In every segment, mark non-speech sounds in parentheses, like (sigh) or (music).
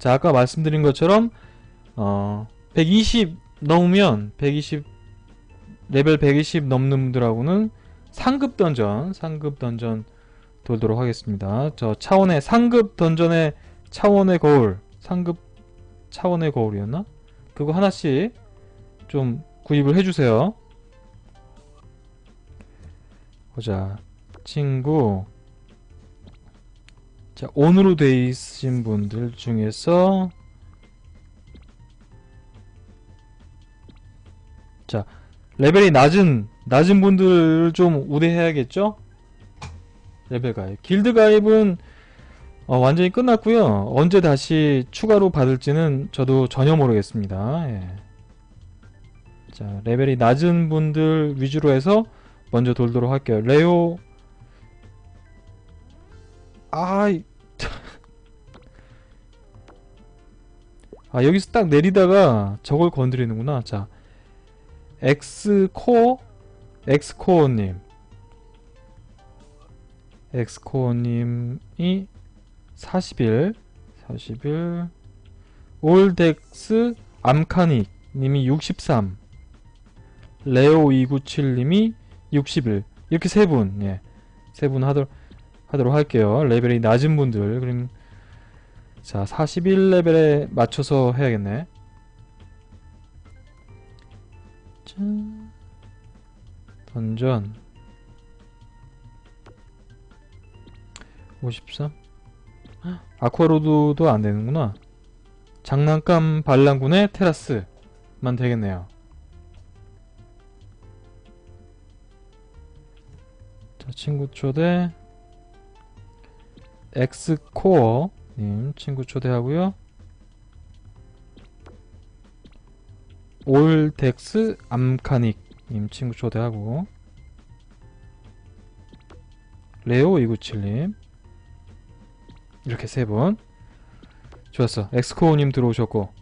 자 아까 말씀드린 것처럼 어, 120 넘으면 120 레벨 120 넘는 분들하고는 상급 던전 상급 던전 돌도록 하겠습니다. 저 차원의 상급 던전의 차원의 거울 상급 차원의 거울이었나? 그거 하나씩 좀 구입을 해주세요. 보자 친구 자 온으로 돼 있으신 분들 중에서 자 레벨이 낮은 낮은 분들 좀 우대해야겠죠? 레벨 가입. 길드 가입은 어, 완전히 끝났고요. 언제 다시 추가로 받을지는 저도 전혀 모르겠습니다. 예. 자 레벨이 낮은 분들 위주로 해서 먼저 돌도록 할게요. 레오. 아 아 여기서 딱 내리다가 저걸 건드리는구나. 자 엑스코어 엑스코어님. 엑스코어님이 40일 40일. 올덱스 암카닉 님이 63 레오 297 님이 60일. 이렇게 세분 예. 세 분 하도록 하도록 할게요. 레벨이 낮은 분들. 그럼 자 41레벨에 맞춰서 해야겠네. 짠. 던전 53 아쿠아로드도 안 되는구나. 장난감 반란군의 테라스만 되겠네요. 자, 친구 초대 엑스코어 님 친구 초대하고요. 올덱스 암카닉 님 친구 초대하고. 레오 297님. 이렇게 세 분 좋았어. 엑스코어님 들어오셨고.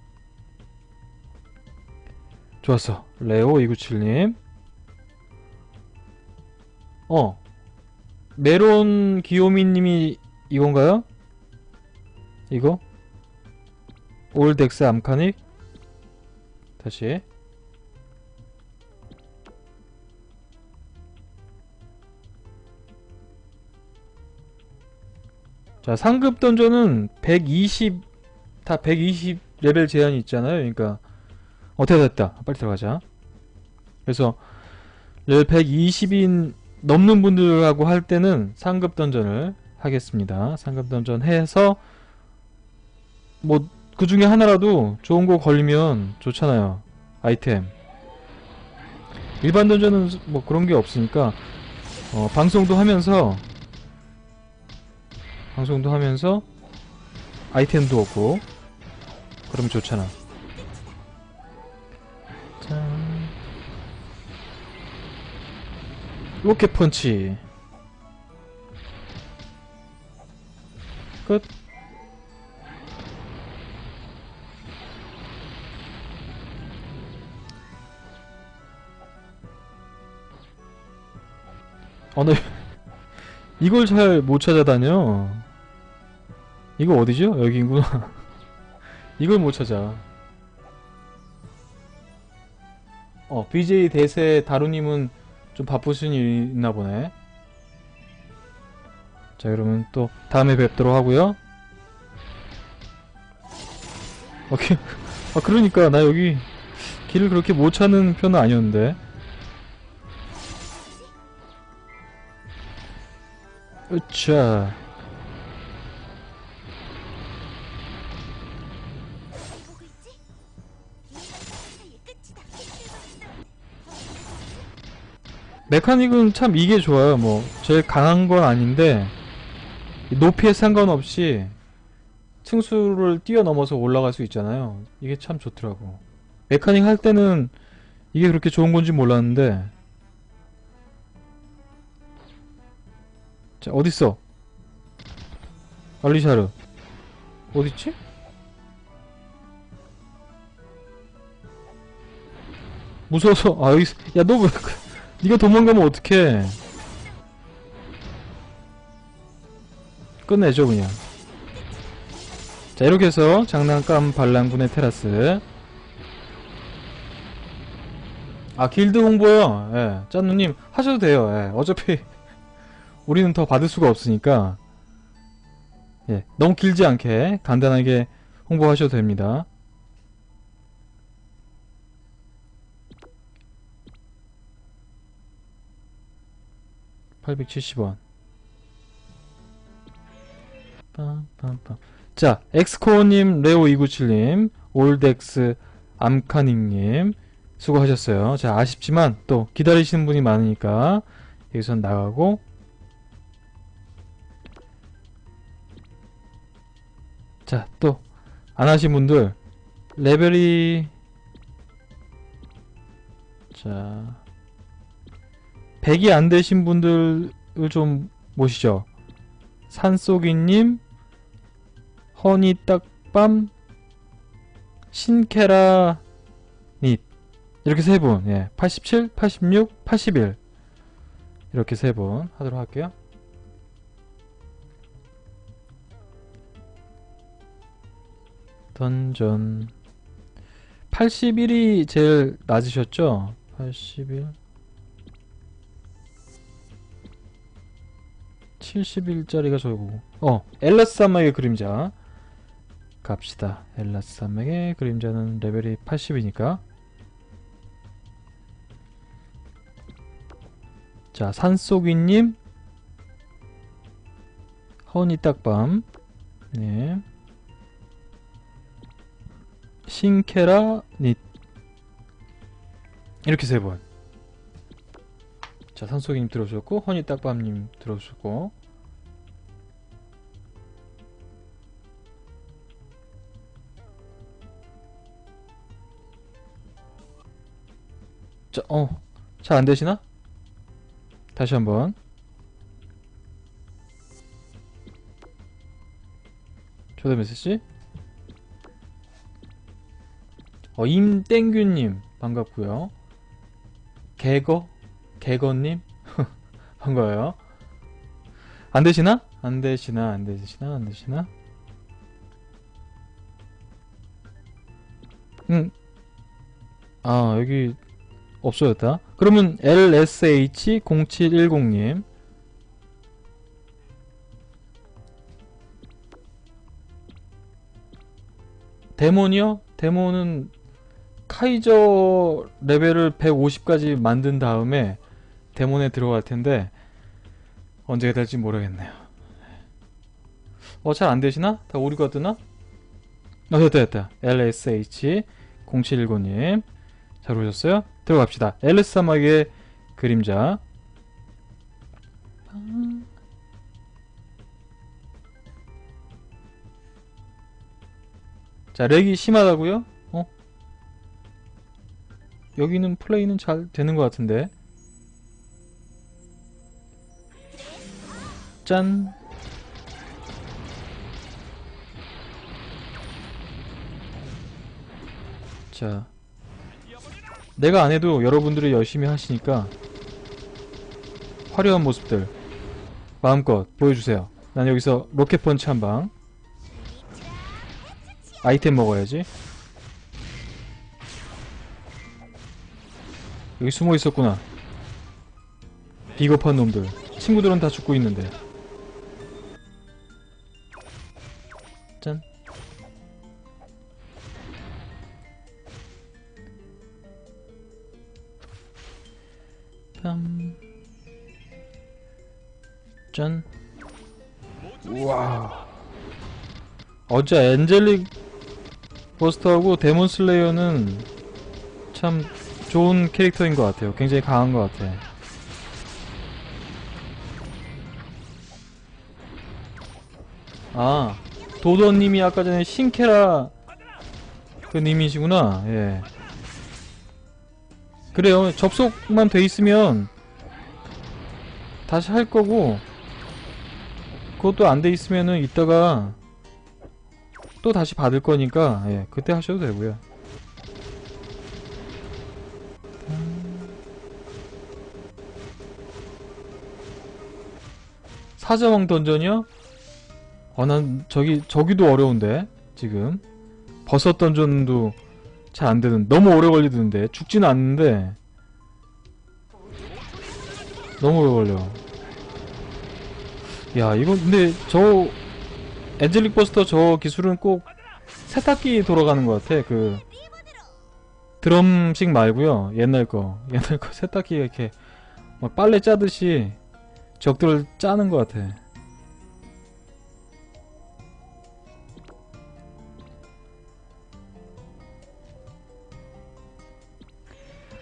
좋았어. 레오 297님. 어. 메론 기요미님이 이건가요? 이거? 올덱스 암카닉? 다시. 자 상급 던전은 120 다 120 레벨 제한이 있잖아요. 그러니까 어떻게 됐다? 빨리 들어가자. 그래서 레벨 120인 넘는 분들하고 할 때는 상급 던전을 하겠습니다. 상급 던전 해서 뭐 그 중에 하나라도 좋은 거 걸리면 좋잖아요. 아이템. 일반 던전은 뭐 그런 게 없으니까 어, 방송도 하면서 방송도 하면서 아이템도 얻고 그러면 좋잖아. 짠. 로켓 펀치 끝 어, 나 (laughs) 이걸 잘 못 찾아다녀. 이거 어디죠? 여기구나. (laughs) 이걸 못 찾아. 어, BJ 대세 다루님은 좀 바쁘신 일이 있나 보네. 자, 그러면 또 다음에 뵙도록 하고요. 오케이. (laughs) 아, 그러니까 나 여기 길을 그렇게 못 찾는 편은 아니었는데. 으차. 메카닉은 참 이게 좋아요. 뭐 제일 강한 건 아닌데 이 높이에 상관없이 층수를 뛰어넘어서 올라갈 수 있잖아요. 이게 참 좋더라고. 메카닉 할 때는 이게 그렇게 좋은 건지 몰랐는데 자 어딨어? 알리샤르. 어딨지? 무서워서 아 여기 야너 왜 네가 도망가면 어떡해? 끝내죠 그냥. 자 이렇게 해서 장난감 반란군의 테라스. 아 길드 홍보요? 예 짠누님 하셔도 돼요. 예 어차피 우리는 더 받을 수가 없으니까 예 너무 길지 않게 간단하게 홍보하셔도 됩니다. 870원. 빰빰빰. 자, 엑스코어님, 레오297님, 올덱스, 암카닝님, 수고하셨어요. 자, 아쉽지만 또 기다리시는 분이 많으니까 여기선 나가고 자, 또 안 하신 분들 레벨이 자 100이 안 되신 분들을 좀 모시죠. 산속이님, 허니딱밤, 신케라 닛 이렇게 세 분, 예, 87, 86, 81 이렇게 세 분 하도록 할게요. 던전. 81이 제일 낮으셨죠? 81 71짜리가 저거고. 어 엘라스 산맥의 그림자. 갑시다. 엘라스 산맥의 그림자는 레벨이 80이니까. 자 산속이님. 허니딱밤. 네 신케라 닛 이렇게 세 번 자, 산속이님 들어오셨고, 허니딱밤님 들어오셨고. 자, 어, 잘 안 되시나? 다시 한번. 초대 메시지. 어, 임땡규님, 반갑고요 개거? 개건님 (laughs) 반가워요. 안 되시나? 안 되시나? 안 되시나? 안 되시나? 응. 아 여기 없어졌다. 그러면 LSH0710님 데몬이요? 데몬은 카이저 레벨을 150까지 만든 다음에 데몬에 들어갈 텐데 언제가 될지 모르겠네요. 어, 잘 안 되시나? 다 오류가 뜨나? 어, 됐다, 됐다. LSH 0719님. 잘 오셨어요? 들어갑시다. LS 사막의 그림자. 자, 렉이 심하다고요? 어? 여기는 플레이는 잘 되는 것 같은데. 짠. 자. 내가 안 해도 여러분들이 열심히 하시니까 화려한 모습들 마음껏 보여주세요. 난 여기서 로켓 펀치 한 방. 아이템 먹어야지. 여기 숨어 있었구나. 비겁한 놈들. 친구들은 다 죽고 있는데. 짠. 뺨. 짠. 우와. 어제 엔젤릭 버스터하고 데몬 슬레이어는 참 좋은 캐릭터인 것 같아요. 굉장히 강한 것 같아. 아, 도도님이 아까 전에 신케라 그 님이시구나. 예. 그래요. 접속만 돼 있으면 다시 할 거고 그것도 안 돼 있으면은 이따가 또 다시 받을 거니까 예, 그때 하셔도 되고요. 사자왕 던전이요? 어, 난 저기 저기도 어려운데 지금. 버섯 던전도 잘 안 되는 너무 오래 걸리던데. 죽지는 않는데. 너무 오래 걸려. 야 이거 근데 저 엔젤릭 버스터 저 기술은 꼭 세탁기 돌아가는 것 같아 그. 드럼식 말고요. 옛날 거. 옛날 거 세탁기가 이렇게 막 빨래 짜듯이 적들을 짜는 것 같아.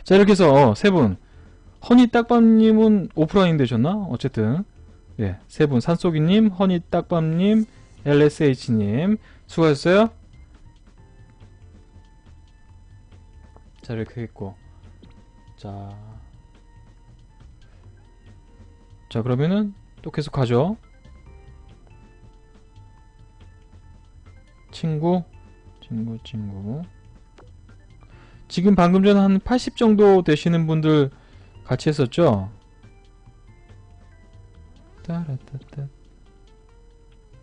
자 이렇게 해서 세 분. 허니 딱밤님은 오프라인 되셨나? 어쨌든. 예, 세 분. 산속이님, 허니 딱밤님, LSH님. 수고하셨어요. 자 이렇게 했고. 자, 자 그러면은 또 계속 가죠. 친구, 친구, 친구. 지금 방금 전에 한80 정도 되시는 분들 같이 했었죠?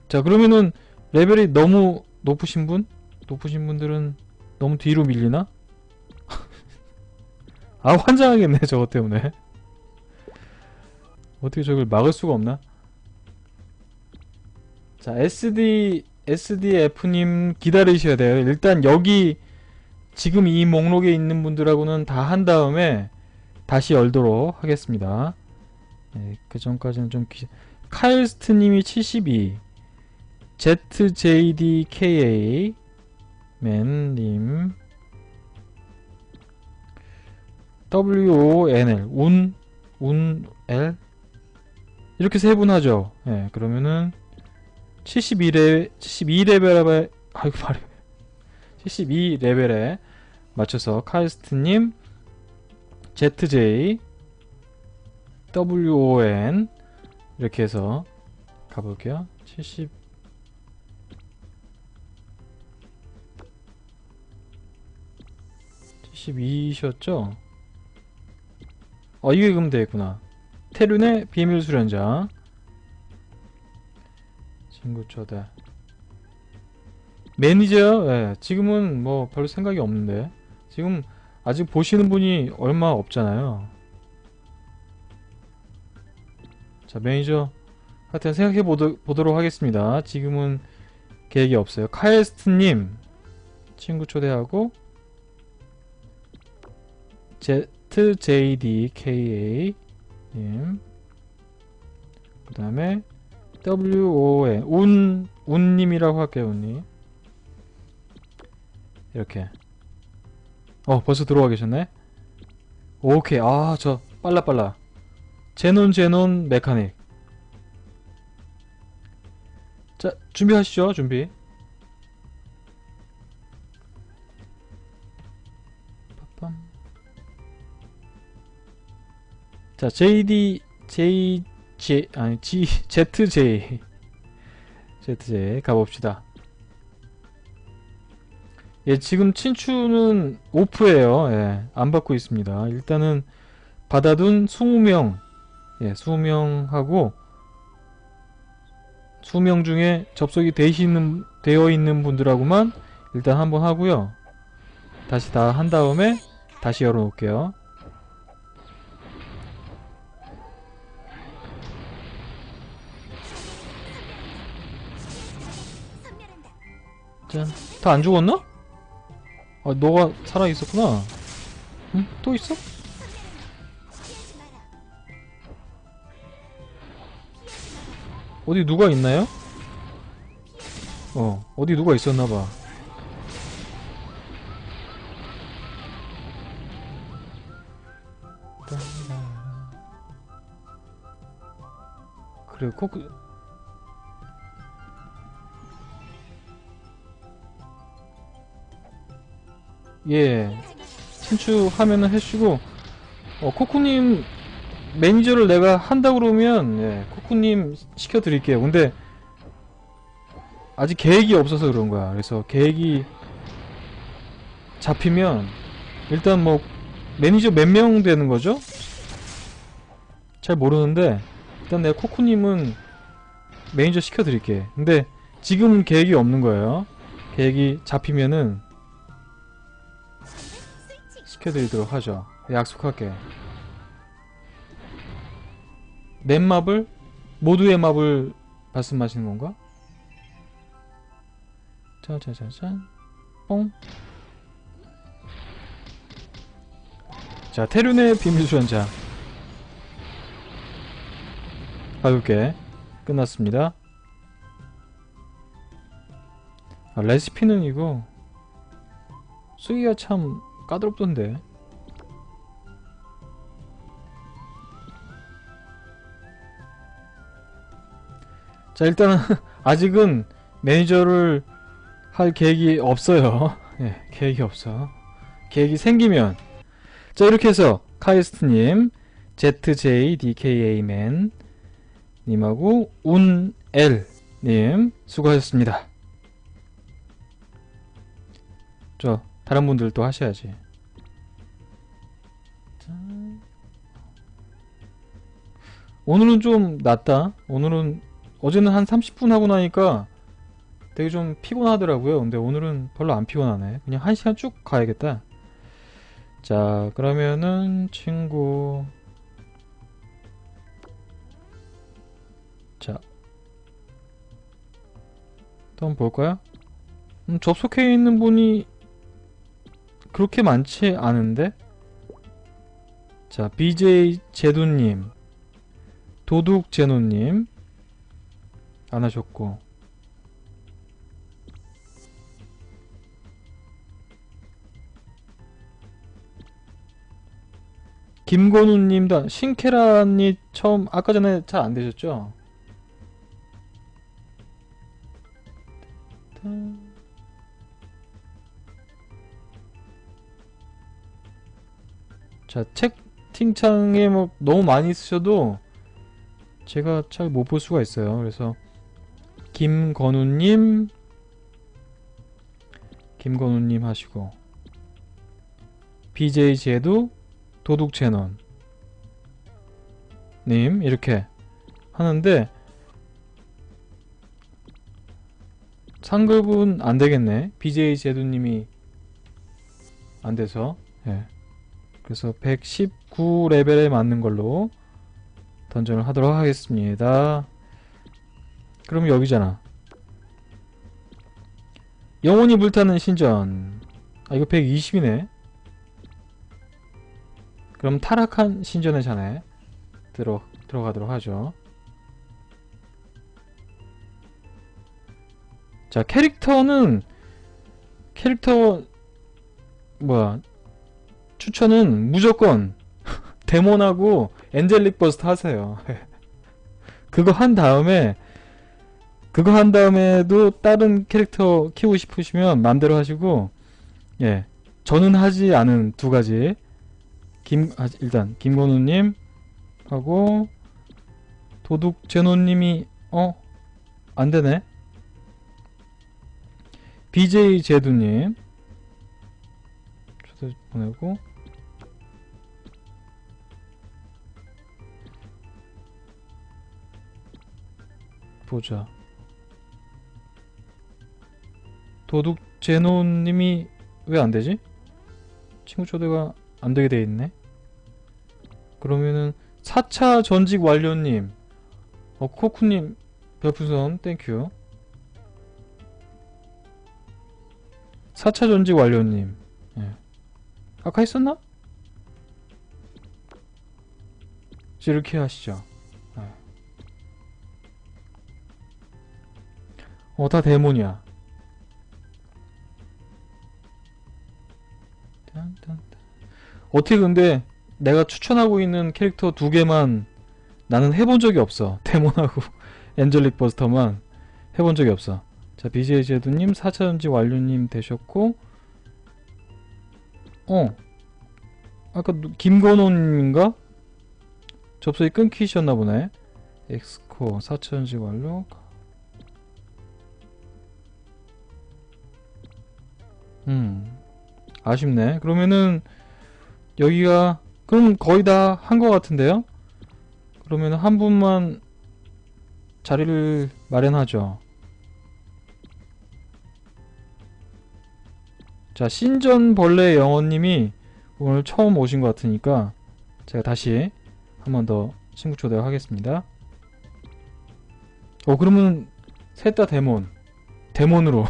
자 그러면은 레벨이 너무 높으신 분? 높으신 분들은 너무 뒤로 밀리나? (laughs) 아 환장하겠네 저것 때문에 어떻게 저걸 막을 수가 없나? 자 SD SDF님 기다리셔야 돼요. 일단 여기 지금 이 목록에 있는 분들하고는 다 한 다음에 다시 열도록 하겠습니다. 네, 그 전까지는 좀 기... 카일스트님이 72 ZJDKA 맨님 WONL 운, 운, L 이렇게 세분 하죠. 예, 그러면은 72레, 72레벨에 아이고 말이 72레벨에 맞춰서 카이스트님 ZJ WON 이렇게 해서 가볼게요. 70 72셨죠? 어 이게 그럼 되겠구나 테륜의 비밀 수련자 친구 초대. 매니저? 예, 지금은 뭐 별로 생각이 없는데. 지금 아직 보시는 분이 얼마 없잖아요. 자 매니저. 하여튼 생각해 보도, 보도록 하겠습니다. 지금은 계획이 없어요. 카에스트님. 친구 초대하고. ZJDKA 님. 그 다음에 WON 운 운님이라고 할게요 운님. 이렇게. 어 벌써 들어와 계셨네? 오케이. 아 저 빨라 빨라. 제논 제논 메카닉. 자 준비하시죠 준비 자 JD J J 아니 G ZJ ZJ 가봅시다. 예 지금 친추는 오프예요. 예, 안 받고 있습니다. 일단은 받아둔 20명. 예 20명하고 20명 중에 접속이 되시는, 되어 있는 분들하고만 일단 한번 하고요. 다시 다 한 다음에 다시 열어 놓을게요 짠. 다 안 죽었나? 아, 너가 살아 있었구나. 응? 또 있어? 어디 누가 있나요? 어, 어디 누가 있었나봐. 그래, 코크. 예, 친추하면은 해주고, 어, 코코님 매니저를 내가 한다 그러면 예, 코코님 시켜드릴게요. 근데 아직 계획이 없어서 그런 거야. 그래서 계획이 잡히면 일단 뭐 매니저 몇 명 되는 거죠? 잘 모르는데 일단 내가 코코님은 매니저 시켜드릴게. 근데 지금 계획이 없는 거예요. 계획이 잡히면은. 시켜드리도록 하죠. 약속할게. 넷마블? 모두의 마블 말씀하시는 건가? 짜자자잔 뽕. 자, 테륜의 비밀 수연자. 가볍게 끝났습니다. 아, 레시피는 이거 쓰기가 참 까다롭던데. 자, 일단은 (laughs) 아직은 매니저를 할 계획이 없어요. (laughs) 예, 계획이 없어. 계획이 생기면 자, 이렇게 해서 카이스트님, ZJDKA맨 님하고 운엘 님 수고하셨습니다. 저 다른 분들도 하셔야지. 짠. 오늘은 좀 낫다. 오늘은 어제는 한 30분 하고 나니까 되게 좀 피곤하더라고요. 근데 오늘은 별로 안 피곤하네. 그냥 한 시간 쭉 가야겠다. 자, 그러면은 친구 자, 또 한번 볼까요? 음, 접속해 있는 분이 그렇게 많지 않은데? 자, BJ 제도님, 도둑 제노님, 안 하셨고, 김건우님도 신케란이 처음 아까 전에 잘 안 되셨죠? 자 채팅창에 뭐 너무 많이 쓰셔도 제가 잘 못 볼 수가 있어요. 그래서 김건우님, 김건우님 하시고 BJ 제도 도둑 채널 님 이렇게 하는데 상급은 안 되겠네. BJ 제도님이 안 돼서 예. 그래서 119레벨에 맞는 걸로 던전을 하도록 하겠습니다. 그럼 여기잖아. 영혼이 불타는 신전. 아 이거 120이네. 그럼 타락한 신전의 잔에 들어 들어가도록 하죠. 자 캐릭터는 캐릭터 뭐야 추천은 무조건 데몬하고 엔젤릭 버스트 하세요. (laughs) 그거 한 다음에 그거 한 다음에도 다른 캐릭터 키우고 싶으시면 맘대로 하시고 예. 저는 하지 않은 두 가지. 김 아, 일단 김건우님 하고 도둑 제노님이 어? 안되네. BJ 제두님. 초대 보내고 보자 도둑 제노님이 왜 안 되지? 친구 초대가 안 되게 돼 있네 그러면은 4차 전직 완료님 어 코쿠님 별풍선 땡큐 4차 전직 완료님 예. 아까? 이제 이렇게 하시죠 어 다 데몬이야. 딴딴딴. 어떻게 근데 내가 추천하고 있는 캐릭터 두 개만 나는 해본 적이 없어. (laughs) 데몬하고 엔젤릭 버스터만 해본 적이 없어. 자 BJ 제두님 4차전지 완료님 되셨고 어 아까 누- 김건호님인가? 접속이 끊기셨나 보네. 엑스코 4차전지 완료 음 아쉽네 그러면은 여기가 그럼 거의 다 한 것 같은데요? 그러면 한 분만 자리를 마련하죠. 자, 신전벌레 영어님이 오늘 처음 오신 것 같으니까 제가 다시 한 번 더 친구 초대하겠습니다. 어, 그러면 셋 다 데몬. 데몬으로.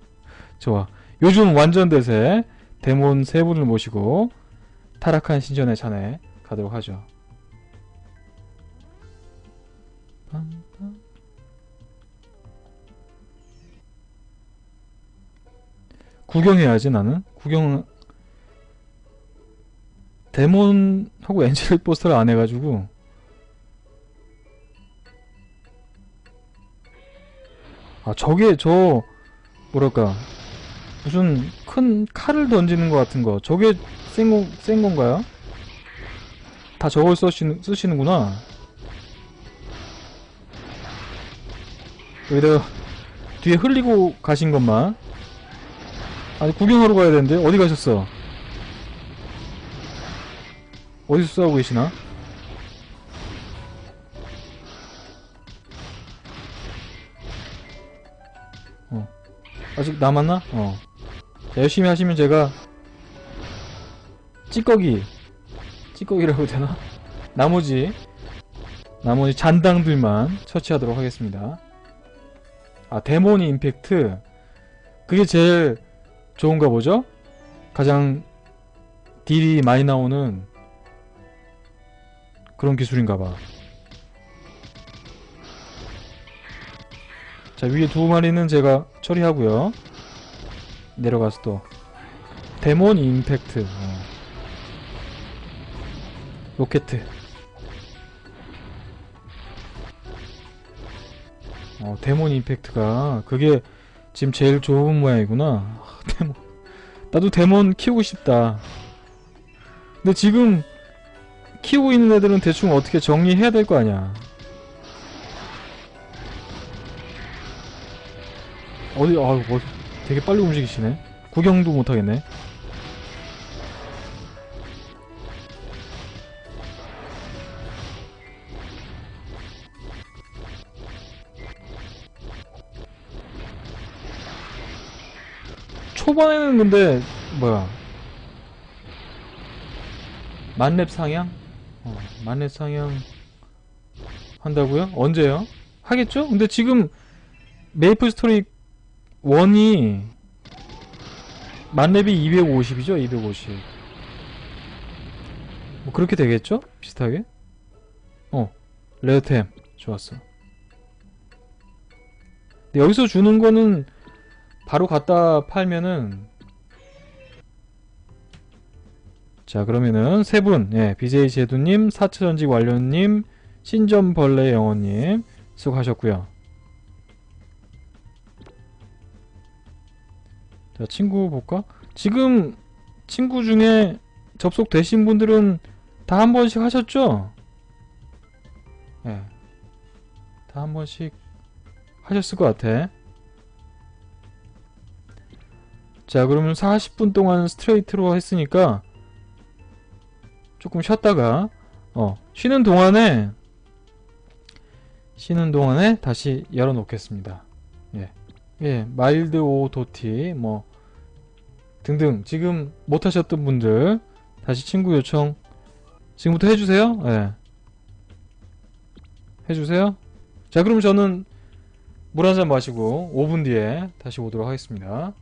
(laughs) 좋아. 요즘 완전 대세 데몬 세 분을 모시고 타락한 신전의 잔에 가도록 하죠. 구경해야지 나는. 구경 데몬하고 엔젤 포스터를 안 해가지고. 아 저게 저 뭐랄까 무슨 큰 칼을 던지는 것 같은 거 저게 센, 거, 센 건가요? 다 저걸 쓰시는, 쓰시는구나 여기다가 뒤에 흘리고 가신 것만 아니 구경하러 가야 되는데 어디 가셨어? 어디서 싸우고 계시나? 어 아직 남았나? 어 자, 열심히 하시면 제가 찌꺼기 찌꺼기라고 되나? 나머지 나머지 잔당들만 처치하도록 하겠습니다 아 데모니 임팩트 그게 제일 좋은가 보죠? 가장 딜이 많이 나오는 그런 기술인가봐. 자, 위에 두 마리는 제가 처리하고요. 내려가서 또 데몬 임팩트 어. 로켓. 어, 데몬 임팩트가 그게 지금 제일 좋은 모양이구나. 아, 데몬. 나도 데몬 키우고 싶다. 근데 지금 키우고 있는 애들은 대충 어떻게 정리해야 될 거 아니야. 어디 아 뭐, 되게 빨리 움직이시네 구경도 못하겠네 초반에는 근데 뭐야 만렙 상향? 어, 만렙 상향 한다고요? 언제요? 하겠죠? 근데 지금 메이플 스토리 1이 만렙이 250이죠? 250. 뭐 그렇게 되겠죠? 비슷하게? 어, 레어템. 좋았어. 근데 여기서 주는 거는 바로 갖다 팔면은 자 그러면은 세 분, 예, BJ 제두님, 사처전직 완료님, 신전벌레 영어님 수고하셨고요. 자 친구 볼까? 지금 친구 중에 접속되신 분들은 다 한 번씩 하셨죠? 예, 다한 번씩 하셨을 것 같아. 자 그러면 40분 동안 스트레이트로 했으니까 조금 쉬었다가 어 쉬는 동안에 쉬는 동안에 다시 열어 놓겠습니다 예, 예 마일드 오 도티 뭐 등등. 지금 못 하셨던 분들 다시 친구 요청 지금부터 해주세요. 예. 해주세요. 자 그럼 저는 물 한 잔 마시고 5분 뒤에 다시 오도록 하겠습니다